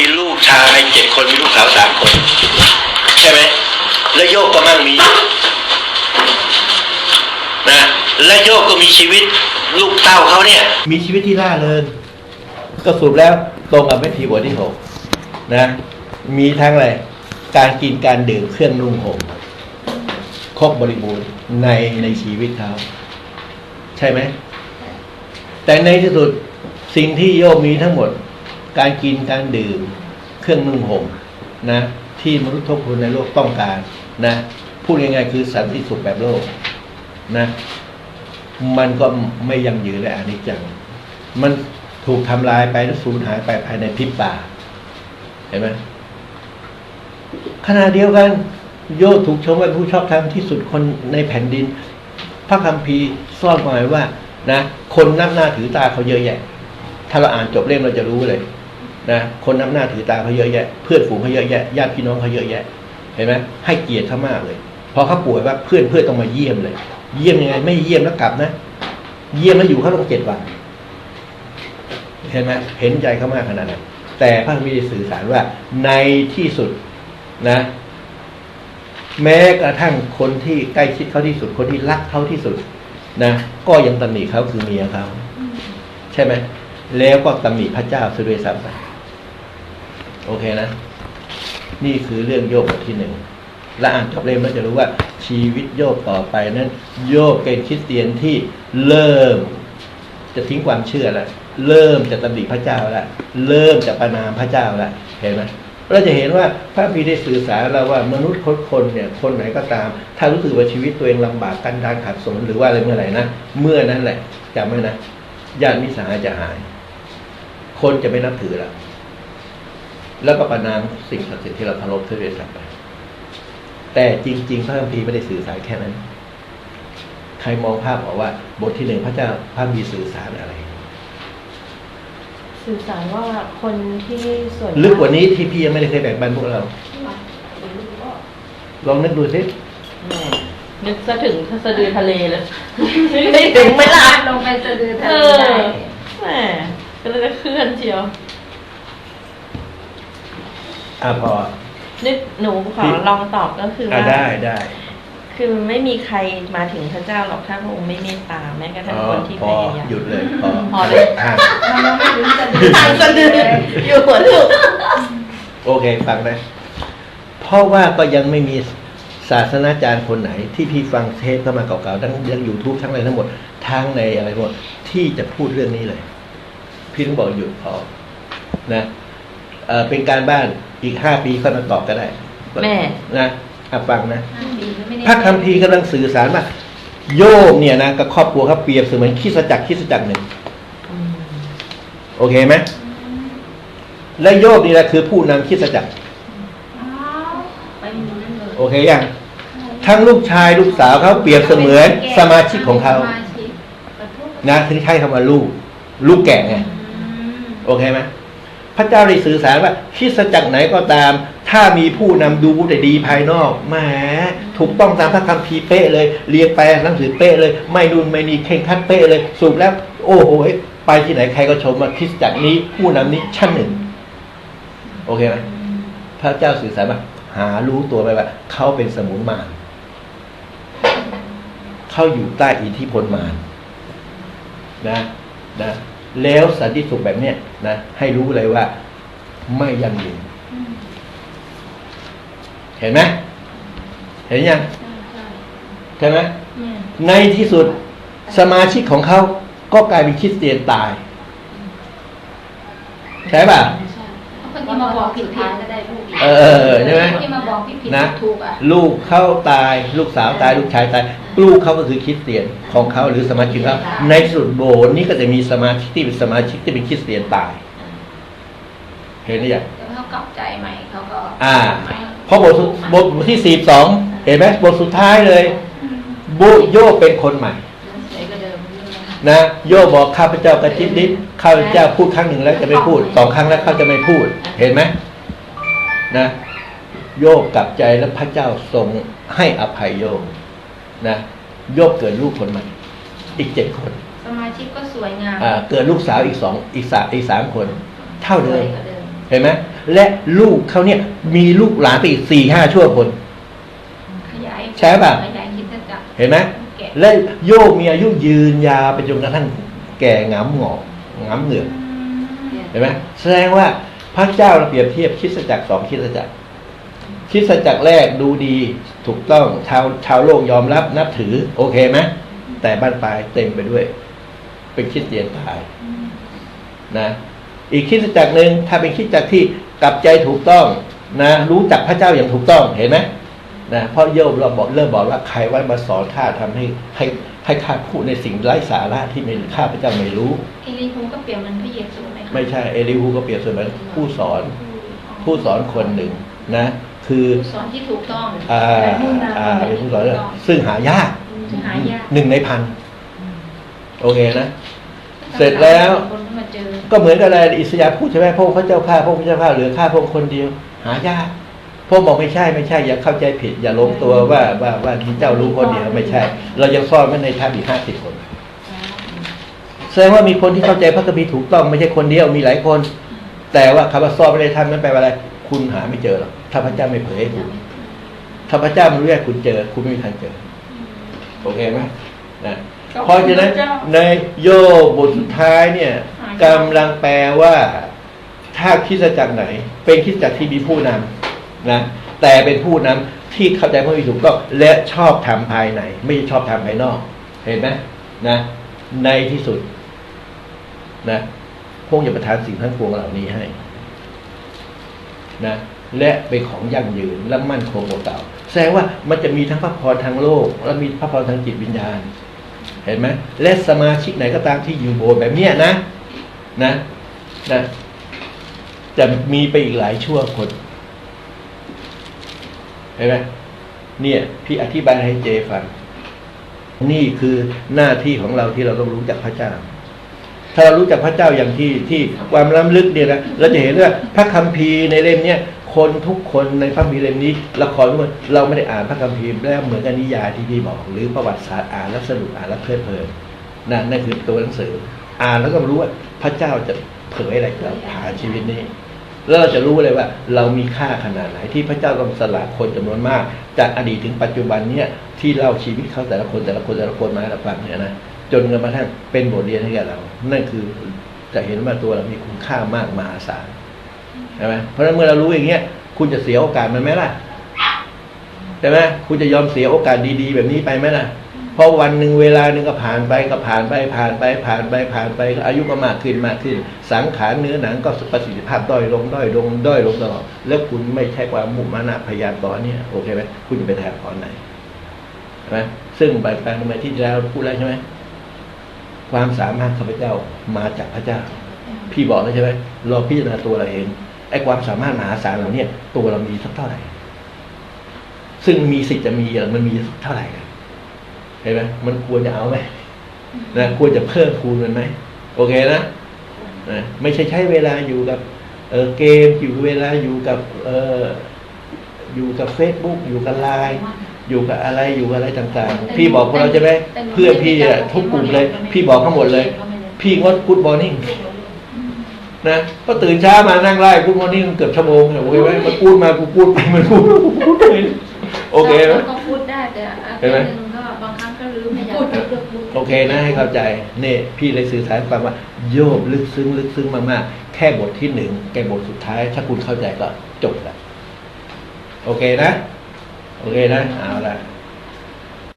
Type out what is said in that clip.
มีลูกชายเจ็ดคนมีลูกสาวสามคน ใช่ไหมแล้วโยกก็มั่งมีนะและโยกก็มีชีวิตลูกเต้าเขาเนี่ย มีชีวิตที่ล่าเริงก็สรุปแล้วตรงกับแม่ทีบทที่หกนะ มีทั้งอะไรการกินการดื่มเครื่องนุ่งห่มครบบริบูรณ์ในในชีวิตเขาใช่ไหมแต่ในที่สุดสิ่งที่โยมมีทั้งหมด การกินการดื่ม เครื่องนุ่งห่มนะที่มนุษย์ทุกคนในโลกต้องการนะพูดง่ายๆคือสันติสุขแบบโลกนะมันก็ไม่ยังยืนและอนิจจัง มันถูกทำลายไปและสูญหายไปภายในพิบตาเห็นไหมขณะเดียวกัน โยธถูกชมว่าผู้ชอบธรรมที่สุดคนในแผ่นดิน พระคัมภีร์ซ่อนไว้ว่านะคนนับหน้าถือตาเขาเยอะแยะ ถ้าเราอ่านจบเล่มเราจะรู้เลย นะคนนับหน้าถือตาเขาเยอะแยะ เพื่อนฝูงเขาเยอะแยะญาติพี่น้องเขาเยอะแยะ เห็นไหมให้เกียรติเขามากเลย พอเขาป่วยว่าเพื่อนเพื่อนต้องมาเยี่ยมเลย เยี่ยมยังไง ไม่เยี่ยมแล้วกลับนะ เยี่ยมแล้วอยู่เขาต้องเจ็ดวัน เห็นไหมเห็นใจเขามากขนาดนั้นแต่พระมีสื่อสารว่าในที่สุดนะ แม้กระทั่งคนที่ใกล้ชิดเขาที่สุด คนที่รักเขาที่สุด นะก็ยังตำหนิเขาคือเมียเขาใช่ไหมแล้วก็ตำหนิพระเจ้าซะด้วยซ้ำไป โอเคนะ นี่คือเรื่องโยบบทที่หนึ่งและอ่านจบเล่มแล้วจะรู้ว่าชีวิตโยบต่อไปนั้น โยบเป็นคริสเตียนที่เริ่ม จะทิ้งความเชื่อแล้วเริ่มจะตำหนิพระเจ้าแล้วเริ่มจะประนามพระเจ้าแล้วเห็นไหมเราจะเห็นว่าพระพีได้สื่อสารเราว่ามนุษย์คนคนเนี่ยคนไหนก็ตาม ถ้ารู้สึกว่าชีวิตตัวเองลำบากกันดานขัดสนหรือว่าอะไรเมื่อไหร่นะเมื่อนั้นแหละจำไว้นะญาติมิสหายจะหาย คนจะไม่นับถือแล้ว แล้วก็ประนามสิ่งศักดิ์สิทธิ์ที่เราเคารพเพื่อเวสัไปแต่จริง ๆ พระคัมภีร์ไม่ได้สื่อสารแค่นั้น ใครมองภาพออกว่า บทที่หนึ่งพระเจ้าพระมีสื่อสารอะไร สื่อสารว่าคนที่ส่วนลึกกว่านี้ที่พี่ยังไม่ได้เคยแบ่งปันพวกเราลองนึกดูสิแหม่นึกซะถึงสะดือทะเลเลยไม่ถึงไหม่ล่ะลงไปสะดือทะเอเลอได้แหมก็เลยจะเคลื่อนเชียว อ่าพอนึกหนูขอลองตอบก็คืออ่าว่า ได้ได้คือไม่มีใครมาถึงพระเจ้าหรอกถ้าพระองค์ไม่เมตตาแม้กระทั่งอ๋อคนที่พพอยายาม หยุดเลยพอพอเลยอะมันยังไม่ถึงสะดือทางสะดืออยู่หัวลูกโอเคฟังนะเพราะว่าก็ยังไม่มีศาสนาจารย์คนไหน ที่พี่ฟังเทปเข้ามาเก่าๆทั้งยังยูทูบทั้งอะไรทั้งหมดทั้งในอะไรหมดที่จะพูดเรื่องนี้เลย พี่ต้องบอกหยุดพอนะเอ่อเป็นการบ้าน อีกห้าปีค่อยมาตอบก็ได้แม่ นะอะฟังนะห้าปีไม่ได้พระคัมภีร์กำลังสื่อสารว่าโยมเนี่ยนะกับครอบครัวเขาเปรียบเสมือนคริสตจักรคริสตจักรหนึ่ง อืมโอเคไหมและโยบนี่แหละคือผู้นำคริสตจักรอ้าวไปหมู่นั่นเลยโอเคยังทั้งลูกชายลูกสาวเขาเปรียบเสมือนสมาชิกของเขาสมาชิกขอโทษนะที่ใช้คำว่าลูก ลูกแก่ไง อืมโอเคไหม พระเจ้าได้สื่อสารว่าคริสตจักรไหนก็ตาม ถ้ามีผู้นำดูแต่ดีภายนอกแหมถูกต้องตามพระคัมภีร์เป๊ะเลย เรียงไปหนังสือเป๊ะเลย ไม่ดูนไม่นีเข่งคัดเป๊ะเลยสรุปแล้ว โอ้โหไปที่ไหนใครก็ชมว่าคริสตจักรนี้ผู้นำนี้ชั้นหนึ่ง โอเคไหมพระเจ้าสื่อสารว่าหารู้ตัวไปว่าเขาเป็นสมุนมารเขาอยู่ใต้อิทธิพลมารนะนะ แล้วสันติสุขแบบเนี้ยนะให้รู้เลยว่า ไม่ยั่งยืนอืมเห็นไหมเห็นยังใช่ใช่ไหมๆเนี่ยในที่สุดสมาชิกของเขาก็กลายเป็นคริสเตียนตายใช่ป่ะใช่เพราะคนที่มาบอกผิดผิดก็ได้ลูกอีกเออใช่ไหมที่มาบอกผิดผิดนะถูกอะลูกเขาตาย ลูกสาวตาย ลูกชายตาย ลูกเขาก็คือคริสเตียนของเขาหรือสมาชิกเขาในที่สุดโบสถ์นี้ก็จะมีสมาชิกที่เป็นสมาชิกที่เป็นคริสเตียนตาย เห็นหรือยังเดี๋ยวเขากลับใจใหม่เขาก็อ่าใหม่เพราะบทสุดบทที่สี่สองเห็นไหมบทสุดท้ายเลย บุโยเป็นคนใหม่สวยกว่าเดิมนะโยบอกข้าพเจ้ากระชิดลิ้นข้าพเจ้าพูดครั้งหนึ่งแล้วจะไม่พูดสองครั้งแล้วเขาจะไม่พูด เห็นไหมนะ โยกกลับใจแล้วพระเจ้าทรงให้อภัยโยก นะโยกเกิดลูกคนใหม่อีกเจ็ดคน สมาชิกก็สวยงามอ่าเกิดลูกสาวอีกสองอีกสามอีกสามคน เท่าเดิม สวยกว่าเดิมเห็นไหมและลูกเขาเนี่ย มีลูกหลานไปอีกสี่ห้าชั่วคน ขยายใช่ป่ะ ขยายคิดจักรเห็นไหมแกะและโยกมีอายุยืนยาวไปจนกระทั่งแก่งำหงอกงำเหงือกเห็นไหมแสดงว่าพระเจ้าเราเปรียบเทียบคริดจักรสองคริดจักรคริดจักรแรกดูดีถูกต้องชาวชาวโลกยอมรับนับถือ โอเคไหมแต่บ้านปลายเต็มไปด้วย เป็นคริดเตียนตายนะ อีกคริดจักรหนึ่งถ้าเป็นคริดจักรที่กลับใจถูกต้องนะรู้จักพระเจ้าอย่างถูกต้องเห็นไหมนะเพราะโยบเราบอกเริ่มบอกว่าใครไว้มาสอนข้าทำให้ให้ให้ข้าพูดในสิ่งไร้สาระที่ไม่ข้าพระเจ้าไม่รู้ เอลีฮูก็เปรียบเหมันพระเยซูไหมคะไม่ใช่เอลิฮูก็เปรียบเสมือนผู้สอน ผู้สอนคนหนึ่งนะ คือผู้สอนที่ถูกต้องอ่าและมุ่งหน้าอ่าไปเป็นที่ผู้ถูสอนกต้องซึ่งหายากซึ่งหายากหนึ่งในพันโอเคนะ เสร็จแล้วคนก็มาเจอก็เหมือนกับอะไรอิสยาห์พูดใช่ไหมพระองค์พระเจ้าข้าพระองค์พระเจ้าข้าเหลือข้าพระองค์คนเดียว หายากพระองค์บอกไม่ใช่ไม่ใช่ อย่าเข้าใจผิด อย่าหลงตัวว่าว่าว่าที่เจ้ารู้คนเดียวไม่ใช่ เรายังซ่อนไว้ในทัพอีกห้าสิบคนแสดงว่ามีคนที่เข้าใจพระคัมภีร์ถูกต้องไม่ใช่คนเดียวมีหลายคน แต่ว่าคำว่าซ่อนไม่ได้ทำนั้นแปลว่าอะไร คุณหาไม่เจอหรอกถ้าพระเจ้าไม่เผยให้คุณถ้าพระเจ้าไม่รู้ให้คุณเจอ คุณไม่มีทางเจอ โอเคไหมนะเพราะฉะนั้นในโยบบทสุดท้ายเนี่ยกำลังแปลว่า ถ้าคริดจักรไหน เป็นคริดจักรที่มีผู้นำนะแต่เป็นผู้นำที่เข้าใจพระคัมภีร์ถูกต้องและชอบทำภายในไม่ใช่ชอบทำภายนอก เห็นไหมนะ ในที่สุด นะ พระองค์จะประทานสิ่งทั้งปวงเหล่านี้ให้นะและเป็นของยั่งยืนและมั่นคงกว่าเก่าแสดงว่ามันจะมีทั้งพระพรทางโลก และมีพระพรทางจิตวิญญาณ เห็นไหมและสมาชิกไหนก็ตามที่อยู่โบสถ์แบบเนี้ยนะนะนะจะมีไปอีกหลายชั่วคนเห็นไหมเนี่ยพี่อธิบายให้เจฟังนี่คือหน้าที่ของเราที่เราต้องรู้จักพระเจ้า ถ้าเรารู้จักพระเจ้าอย่างที่ที่ความล้ำลึกเนี่ยนะเราจะเห็นว่าพระคัมภีร์ในเล่มเนี้ยคนทุกคนในพระคัมภีร์เล่มนี้ละครทุกคนเราไม่ได้อ่านพระคัมภีร์แล้วเหมือนกับนิยายที่พี่บอก หรือประวัติศาสตร์อ่านแล้วสนุกอ่านแล้วเพลิดเพลินนั่นนั่นคือตัวหนังสือ อ่านแล้วก็รู้ว่าพระเจ้าจะเผยอะไรกับเราผ่านชีวิตนี้แล้วเราจะรู้เลยว่าเรามีค่าขนาดไหนที่พระเจ้าต้องสละคนจำนวนมาก จากอดีตถึงปัจจุบันเนี่ยที่เล่าชีวิตเขาแต่ละคนแต่ละคนแต่ละคนมาให้เราฟังเนี่ยนะ จนกระทั่งเป็นบทเรียนให้แก่เรา นั่นคือจะเห็นว่าตัวเรามีคุณค่ามากมหาศาลใช่ไหมเพราะฉะนั้นเมื่อเรารู้อย่างเงี้ยคุณจะเสียโอกาสมันไหมล่ะใช่ไหมคุณจะยอมเสียโอกาสดีๆ แบบนี้ไปไหมล่ะเพราะวันหนึ่งเวลาหนึ่งก็ผ่านไปก็ผ่านไปผ่านไปผ่านไปผ่านไป อายุก็มากขึ้นมากขึ้น สังขารเนื้อหนังก็ประสิทธิภาพด้อยลงด้อยลงด้อยลงตลอดแล้วคุณไม่ใช่ความมุ่งมานะพยายามตอเนี่ยโอเคไหมคุณจะไปแทนตอนไหนใช่ไหมซึ่งใบแปลงมที่แล้วพูดแล้วใช่ไหม ความสามารถข้าพเจ้ามาจากพระเจ้า พี่บอกแล้วใช่ไหมเราพิจารณาตัวเราเองไอ้ความสามารถมหาศาลเหล่าเนี้ตัวเรามีสักเท่าไหร่ ซึ่งมีสิทธิ์จะมีอะมันมีสักเท่าไหร่กันเห็นไหมมันควรจะเอาไหมนะควรจะเพิ่มคูณมันไหมโอเคนะนะไม่ใช่ใช้เวลาอยู่กับเออเกมอยู่เวลาอยู่กับเอออยู่กับเฟซบุ๊กอยู่กับไลน์ อยู่กับอะไรอยู่กับอะไรต่างๆ พี่บอกพวกเราใช่ไหมเพื่อนพี่อะทุกกลุ่มเลย พี่บอกทั้งหมดเลย พี่งดกูดบอร์นิ่งนะก็ตื่นเช้ามานั่งไล่กูดมอร์นิ่งเกือบชั่วโมงเนี่ยโอ้ยไว้มันพูดมากูพูดไปมันพูดกูพูดไปโอเคไหมราก็พูดได้แต่อาเห็นไหมทิตย์หนึงก็บางครั้งก็ลืมไม่อยากพูดโอเคนะให้เข้าใจเนี่ยพี่เลยสื่อสารความว่า โยบลึกซึ้งลึกซึ้งมากๆ แค่บทที่หนึ่งแกบทสุดท้าย ถ้าคุณเข้าใจก็จบแล้วโอเคนะ โอเคนะเอาละ